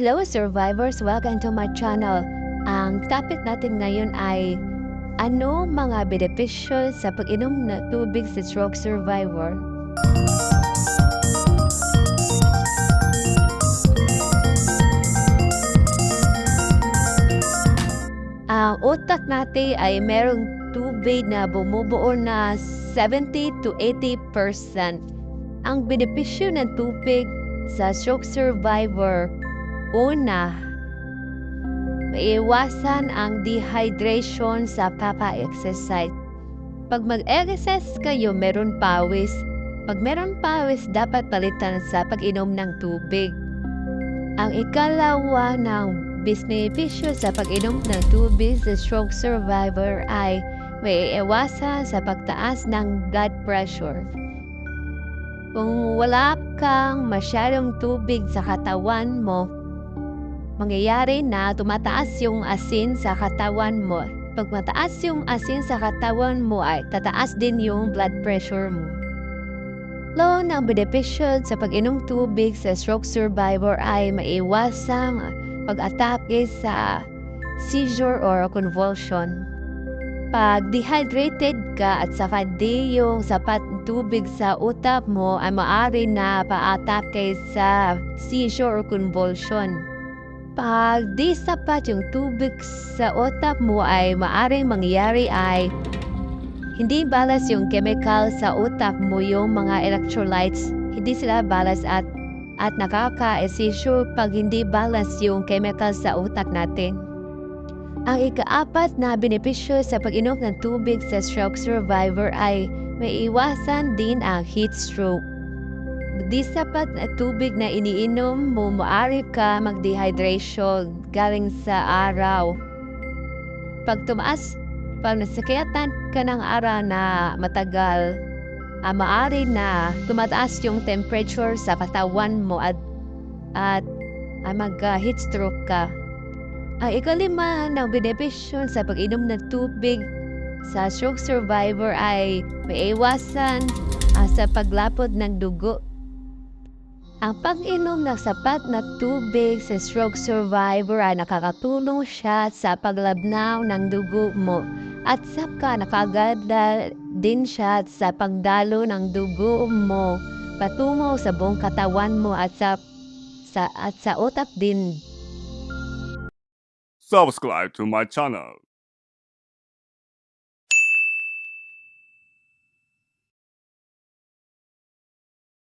Hello survivors, welcome to my channel. Ang topic natin ngayon ay ano mga benepisyo sa pag-inom ng tubig sa stroke survivor? Ang utak natin ay merong tubig na bumubuo na 70 to 80%. Ang benepisyo ng tubig sa stroke survivor, una, maiwasan ang dehydration sa papa-exercise. Pag mag-exercise kayo, meron pawis. Pag meron pawis, dapat palitan sa pag-inom ng tubig. Ang ikalawa ng benepisyo sa pag-inom ng tubig sa stroke survivor ay may iwasan sa pagtaas ng blood pressure. Kung wala kang masyadong tubig sa katawan mo, mangyayari na tumataas yung asin sa katawan mo. Pag mataas yung asin sa katawan mo ay tataas din yung blood pressure mo. Lo ng benepisyo sa pag-inom tubig sa stroke survivor ay maiwasang pag-atake sa seizure or convulsion. Pag dehydrated ka at saka di yung sapat tubig sa utak mo ay maaari na paatake sa seizure or convulsion. Pag di sapat yung tubig sa utak mo ay maaring mangyari ay hindi balas yung chemical sa utak mo yung mga electrolytes. Hindi sila balas at at nakaka-seizure pag hindi balas yung chemical sa utak natin. Ang ikaapat na benepisyo sa pag-inom ng tubig sa stroke survivor ay may iwasan din ang heat stroke. Di sapat na tubig na iniinom mo, maaari ka mag-dehydration galing sa araw. Pag tumaas, pag nasakayatan ka ng araw na matagal, ah, maaari na tumataas yung temperature sa katawan mo at, at ah, mag-heat stroke ka. Ang ikalima ng benepisyon sa pag-inom ng tubig sa stroke survivor ay maiwasan ah, sa paglapot ng dugo. Ang pag-inom ng sapat na tubig sa stroke survivor ay nakakatulong siya sa paglabnaw ng dugo mo at saka nakagada din siya sa pagdalo ng dugo mo patungo sa buong katawan mo at sa, sa at sa utak din subscribe to my channel.